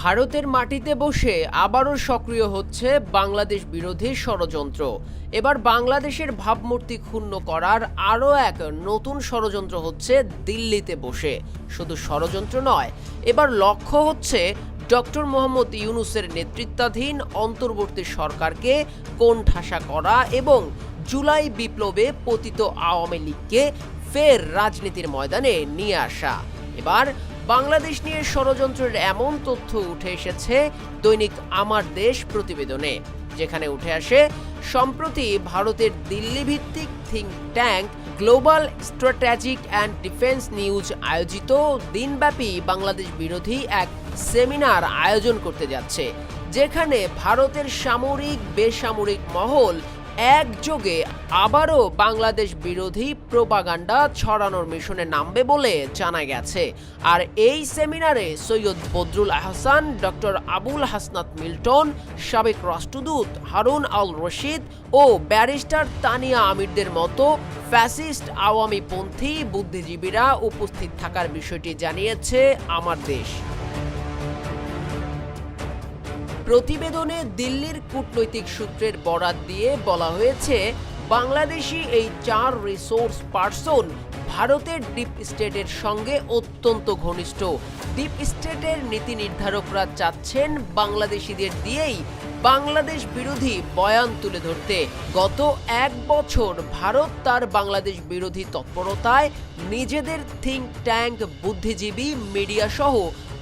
ভারতের মাটিতে বসে আবারও সক্রিয় হচ্ছে বাংলাদেশ বিরোধী ষড়যন্ত্র। এবার বাংলাদেশের ভাবমূর্তি ক্ষুণ্ণ করার আরও এক নতুন ষড়যন্ত্র হচ্ছে দিল্লিতে বসে। শুধু ষড়যন্ত্র নয়, এবার লক্ষ্য হচ্ছে ডক্টর মোহাম্মদ ইউনুসের নেতৃত্বাধীন অন্তর্বর্তী সরকারকে কোণঠাসা করা এবং জুলাই বিপ্লবে পতিত আওয়ামী লীগকে ফের রাজনীতির ময়দানে নিয়ে আসা। এবার বাংলাদেশ নিয়ে ষড়যন্ত্রের এমন তথ্য উঠে এসেছে দৈনিক আমার দেশ প্রতিবেদনে, যেখানে উঠে আসে, সম্প্রতি ভারতের দিল্লি ভিত্তিক think tank global strategic and defence news আয়োজিত দিনব্যাপী বাংলাদেশ বিরোধী এক সেমিনার আয়োজন করতে যাচ্ছে, যেখানে ভারতের সামরিক বেসামরিক মহল একযোগে আবারও বাংলাদেশ বিরোধী প্রোপাগান্ডা ছড়ানোর মিশনে নামবে বলে জানা গেছে। আর এই সেমিনারে সৈয়দ বদরুল আহসান, ডক্টর আবুল হাসনাত মিল্টন, সাবেক রাষ্ট্রদূত হারুন আল রশিদ ও ব্যারিস্টার তানিয়া আমিরদের মতো ফ্যাসিস্ট আওয়ামী পন্থী বুদ্ধিজীবীরা উপস্থিত থাকার বিষয়টি জানিয়েছে আমার দেশ। প্রতিবেদনে দিল্লির কূটনৈতিক সূত্রের বরাত দিয়ে বলা হয়েছে বাংলাদেশি এই চার রিসোর্স পার্সন ভারতের ডিপ স্টেটের সঙ্গে অত্যন্ত ঘনিষ্ঠ। ডিপ স্টেটের নীতি নির্ধারকরা চাচ্ছেন বাংলাদেশিদের দিয়েই বাংলাদেশ বিরোধী বয়ান তুলে ধরতে। গত এক বছর ভারত তার বাংলাদেশ বিরোধী তৎপরতায় নিজেদের থিঙ্ক ট্যাঙ্ক বুদ্ধিজীবী মিডিয়া সহ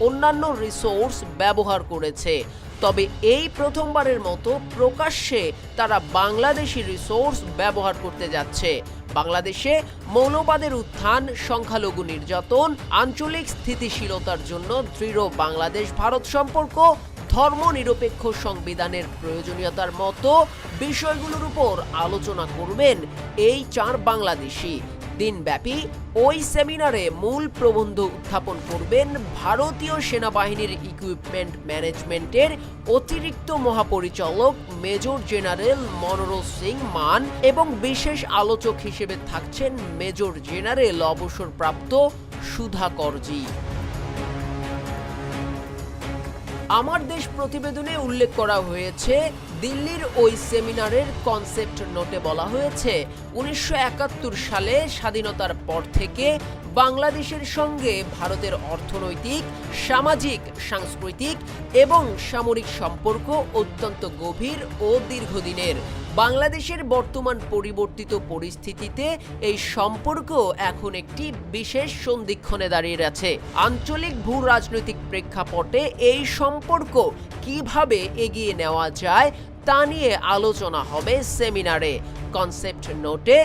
অন্যান্য রিসোর্স ব্যবহার করেছে। তবে এই প্রথমবারের মতো প্রকাশ্যে তারা বাংলাদেশি রিসোর্স ব্যবহার করতে যাচ্ছে। বাংলাদেশে মৌলবাদের উত্থান, সংখ্যালঘু নির্যাতন, আঞ্চলিক স্থিতিশীলতার জন্য দৃঢ় বাংলাদেশ ভারত সম্পর্ক, ধর্মনিরপেক্ষ সংবিধানের প্রয়োজনীয়তার মতো বিষয়গুলোর উপর আলোচনা করবেন এই চার বাংলাদেশি। দিনব্যাপী ওই সেমিনারে মূল প্রবন্ধ উত্থাপন করবেন ভারতীয় সেনাবাহিনীর ইকুইপমেন্ট ম্যানেজমেন্টের অতিরিক্ত মহাপরিচালক মেজর জেনারেল মনোরোজ সিং মান এবং বিশেষ আলোচক হিসেবে থাকছেন মেজর জেনারেল অবসরপ্রাপ্ত সুধাকরজি আমার দেশ প্রতিবেদনে উল্লেখ করা হয়েছে দিল্লির ওই সেমিনারের কনসেপ্ট নোটে বলা হয়েছে উনিশশো একাত্তর সালে স্বাধীনতার পর থেকে বাংলাদেশের সঙ্গে ভারতের অর্থনৈতিক, সামাজিক, সাংস্কৃতিক এবং সামরিক সম্পর্ক অত্যন্ত গভীর ও দীর্ঘদিনের। বাংলাদেশের বর্তমান পরিবর্তিত পরিস্থিতিতে এই সম্পর্ক এখন একটি বিশেষ সন্ধিক্ষণে দাঁড়িয়ে আছে আঞ্চলিক ভূ রাজনৈতিক প্রেক্ষাপটে এই সম্পর্ক কীভাবে এগিয়ে নেওয়া যায় তা নিয়ে আলোচনা হবে সেমিনারে। কনসেপ্ট নোটে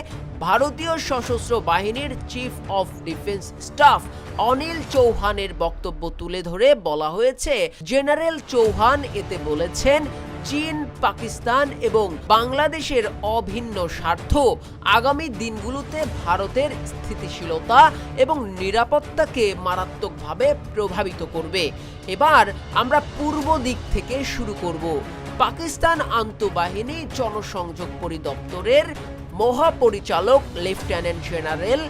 ভারতীয় সশস্ত্র বাহিনীর chief of defence staff Anil চৌহানের বক্তব্য তুলে ধরে বলা হয়েছে, জেনারেল চৌহান এতে বলেছেন, চীন, পাকিস্তান এবং বাংলাদেশের অভিন্ন স্বার্থ, আগামী দিনগুলোতে ভারতের স্থিতিশীলতা এবং নিরাপত্তাকে মারাত্মকভাবে প্রভাবিত করবে। এবার আমরা পূর্ব দিক থেকে শুরু করব। পাকিস্তান আন্তঃবাহিনী জনসংযোগ পরিদপ্তরের মহাপরিচালক, লেফটেন্যান্ট জেনারেল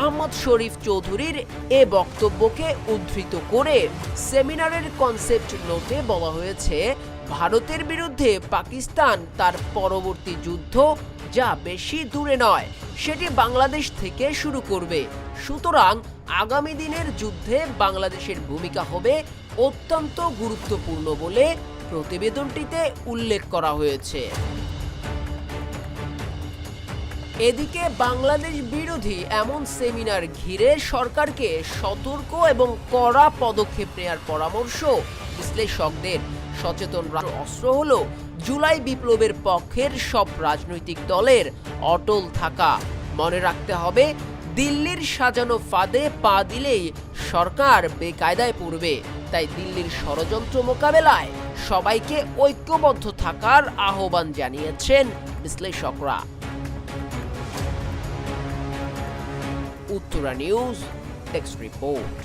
আহমদ শরীফ চৌধুরীর এ বক্তব্যকে উদ্ধৃত করে সেমিনারের কনসেপ্ট নোটে বলা হয়েছে, ভারতের বিরুদ্ধে পাকিস্তান তার পরবর্তী যুদ্ধ যা বেশি দূরে নয়, সেটি বাংলাদেশ থেকে শুরু করবে। সুতরাং আগামী দিনের যুদ্ধে বাংলাদেশের ভূমিকা হবে অত্যন্ত গুরুত্বপূর্ণ বলে প্রতিবেদনটিতে উল্লেখ করা হয়েছে। এদিকে বাংলাদেশ বিরোধী এমন সেমিনার ঘিরে সরকারকে সতর্ক এবং কড়া পদক্ষেপ নেওয়ার পরামর্শ বিশ্লেষকদের। সচেতন অস্ত্র হল জুলাই বিপ্লবের পক্ষের সব রাজনৈতিক দলের অটল থাকা। মনে রাখতে হবে, দিল্লির সাজানো ফাঁদে পা দিলেই সরকার বেকায়দায় পড়বে। তাই দিল্লির ষড়যন্ত্র মোকাবেলায় সবাইকে ঐক্যবদ্ধ থাকার আহ্বান জানিয়েছেন বিশ্লেষকরা। Uttara news text report